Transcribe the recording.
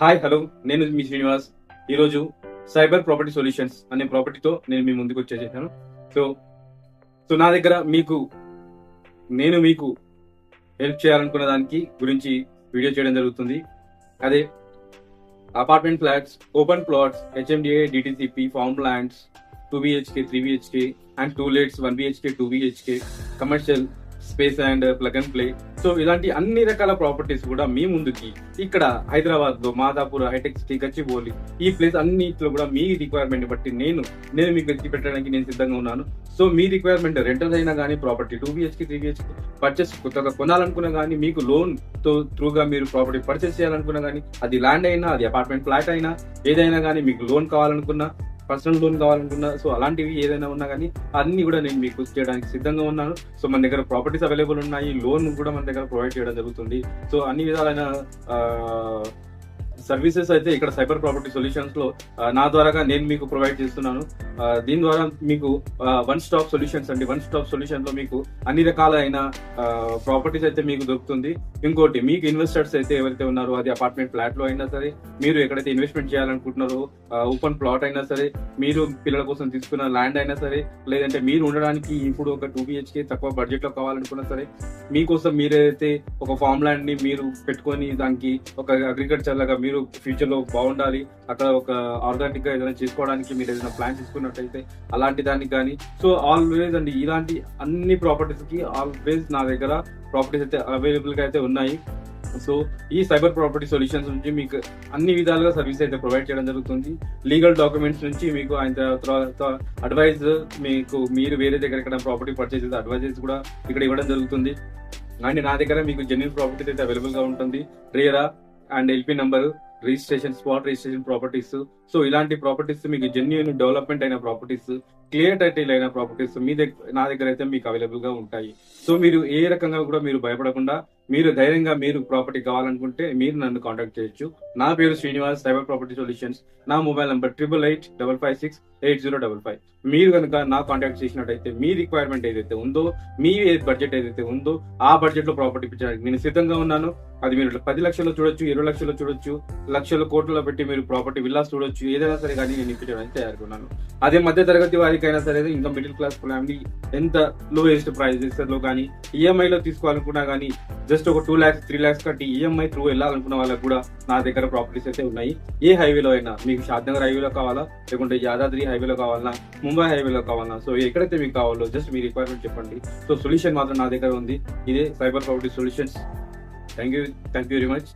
Hi hello. నేను మీ శ్రీనివాస్. ఈరోజు cyber property solutions అనే ప్రాపర్టీతో నేను మీ ముందుకు వచ్చేసాను సో సో నా దగ్గర మీకు నేను మీకు హెల్ప్ చేయాలనుకున్న దానికి గురించి వీడియో చేయడం జరుగుతుంది. అదే apartment flats open plots HMDA DTCP farm lands two BHK three BHK and to lets one BHK two BHK commercial space and plug and play. So ఇలాంటి అన్ని రకాల ప్రాపర్టీస్ కూడా మీ ముందుకి ఇక్కడ హైదరాబాద్లో మాదాపూర్ హైటెక్ సిటీ గచ్చిబౌలి ఈ ప్లేస్ అన్నిట్లో కూడా మీ రిక్వైర్మెంట్ బట్టి నేను నేను మీకు వెతికి పెట్టడానికి నేను సిద్ధంగా ఉన్నాను. సో మీ రిక్వైర్మెంట్ రెంటల్ అయినా కానీ property two BHK three BHK purchase కొత్తగా కొనాలనుకున్నా కానీ మీకు లోన్తో త్రూగా మీరు ప్రాపర్టీ పర్చేస్ చేయాలనుకున్నా కానీ అది ల్యాండ్ అయినా అది అపార్ట్మెంట్ ఫ్లాట్ అయినా ఏదైనా కానీ మీకు లోన్ కావాలనుకున్నా పర్సనల్ లోన్ కావాలనుకున్నా సో అలాంటివి ఏదైనా ఉన్నా కానీ అన్ని కూడా నేను మీకు చేయడానికి సిద్ధంగా ఉన్నాను. సో మన దగ్గర ప్రాపర్టీస్ అవైలబుల్ ఉన్నాయి లోన్ కూడా మన దగ్గర ప్రొవైడ్ చేయడం జరుగుతుంది. సో అన్ని విధాలైన సర్వీసెస్ అయితే ఇక్కడ సైబర్ ప్రాపర్టీ సొల్యూషన్స్లో నా ద్వారాగా నేను మీకు ప్రొవైడ్ చేస్తున్నాను. దీని ద్వారా మీకు వన్ స్టాప్ సొల్యూషన్స్ అండి. వన్ స్టాప్ సొల్యూషన్లో మీకు అన్ని రకాలైన ప్రాపర్టీస్ అయితే మీకు దొరుకుతుంది. ఇంకోటి మీకు ఇన్వెస్టర్స్ అయితే ఎవరైతే ఉన్నారో అది అపార్ట్మెంట్ ఫ్లాట్లో అయినా సరే మీరు ఎక్కడైతే ఇన్వెస్ట్మెంట్ చేయాలనుకుంటున్నారో ఓపెన్ ప్లాట్ అయినా సరే మీరు పిల్లల కోసం తీసుకున్న ల్యాండ్ అయినా సరే లేదంటే మీరు ఉండడానికి ఇప్పుడు ఒక టూ బిహెచ్కే తక్కువ బడ్జెట్లో కావాలనుకున్నా సరే మీకోసం మీరైతే ఒక ఫామ్ ల్యాండ్ని మీరు పెట్టుకొని దానికి ఒక అగ్రికల్చర్ లాగా మీరు ఫ్యూచర్లో బాగుండాలి అక్కడ ఒక ఆర్గానిక్గా ఏదైనా చేసుకోవడానికి మీరు ఏదైనా ప్లాన్ చేసుకున్నట్టయితే అలాంటి దానికి కానీ. సో ఆల్వేస్ అండి ఇలాంటి అన్ని ప్రాపర్టీస్కి ఆల్వేస్ నా దగ్గర ప్రాపర్టీస్ అయితే అవైలబుల్గా అయితే ఉన్నాయి. సో ఈ సైబర్ ప్రాపర్టీ సొల్యూషన్స్ నుంచి మీకు అన్ని విధాలుగా సర్వీస్ అయితే ప్రొవైడ్ చేయడం జరుగుతుంది. లీగల్ డాక్యుమెంట్స్ నుంచి మీకు ఆయన తర్వాత అడ్వైజ్ మీకు మీరు వేరే దగ్గర ఎక్కడ ప్రాపర్టీ పర్చేస్ చేసే అడ్వైజెస్ కూడా ఇక్కడ ఇవ్వడం జరుగుతుంది. అండ్ నా దగ్గర మీకు జెన్యున్ ప్రాపర్టీస్ అయితే అవైలబుల్గా ఉంటుంది. RERA and LP number registration spot registration properties. So ఇలాంటి ప్రాపర్టీస్ మీకు జెన్యున్ డెవలప్మెంట్ అయిన ప్రాపర్టీస్ క్లియర్ టైటిల్ అయిన ప్రాపర్టీస్ మీ దగ్గర నా దగ్గర అయితే మీకు అవైలబుల్గా ఉంటాయి. సో మీరు ఏ రకంగా కూడా మీరు భయపడకుండా మీరు ధైర్యంగా మీరు ప్రాపర్టీ కావాలనుకుంటే మీరు నన్ను కాంటాక్ట్ చేయొచ్చు. నా పేరు శ్రీనివాస్ సైబర్ ప్రాపర్టీ సొల్యూషన్స్ నా mobile number triple eight double five six eight zero double five మీరు కనుక నా కాంటాక్ట్ చేసినట్టయితే మీ రిక్వైర్మెంట్ ఏదైతే ఉందో మీ బడ్జెట్ ఏదైతే ఉందో ఆ బడ్జెట్లో ప్రాపర్టీ ఇప్పించడానికి నేను సిద్ధంగా ఉన్నాను. అది మీరు పది లక్షల్లో చూడొచ్చు ఇరవై లక్షల్లో చూడొచ్చు లక్షల కోట్లలో పెట్టి మీరు ప్రాపర్టీ విల్లాస్ చూడొచ్చు ఏదైనా సరే కానీ నేను ఇప్పించడానికి తయారుగా ఉన్నాను. అదే మధ్య తరగతి వారికైనా సరే ఇంకా మిడిల్ క్లాస్ ఫ్యామిలీ ఎంత లోయెస్ట్ ప్రైజెస్లో కానీ ఈఎంఐ లో తీసుకోవాలనుకున్నా కానీ జస్ట్ ఒక టూ ల్యాక్స్ త్రీ ల్యాక్స్ కట్టి ఈఎంఐ త్రూ వెళ్ళాలనుకున్న వాళ్ళకి కూడా నా దగ్గర ప్రాపర్టీస్ అయితే ఉన్నాయి. ఏ హైవేలో అయినా మీకు షాద్నగర్ హైవేలో కావాలా? లేకుంటే యాదాద్రి హైవేలో కావాలన్నా ముంబై హైవేలో కావాలన్నా సో ఎక్కడైతే మీకు కావాలో జస్ట్ మీ రిక్వైర్మెంట్ చెప్పండి. సో సొల్యూషన్ మాత్రం నా దగ్గర ఉంది. ఇదే cyber property solutions thank you thank you very much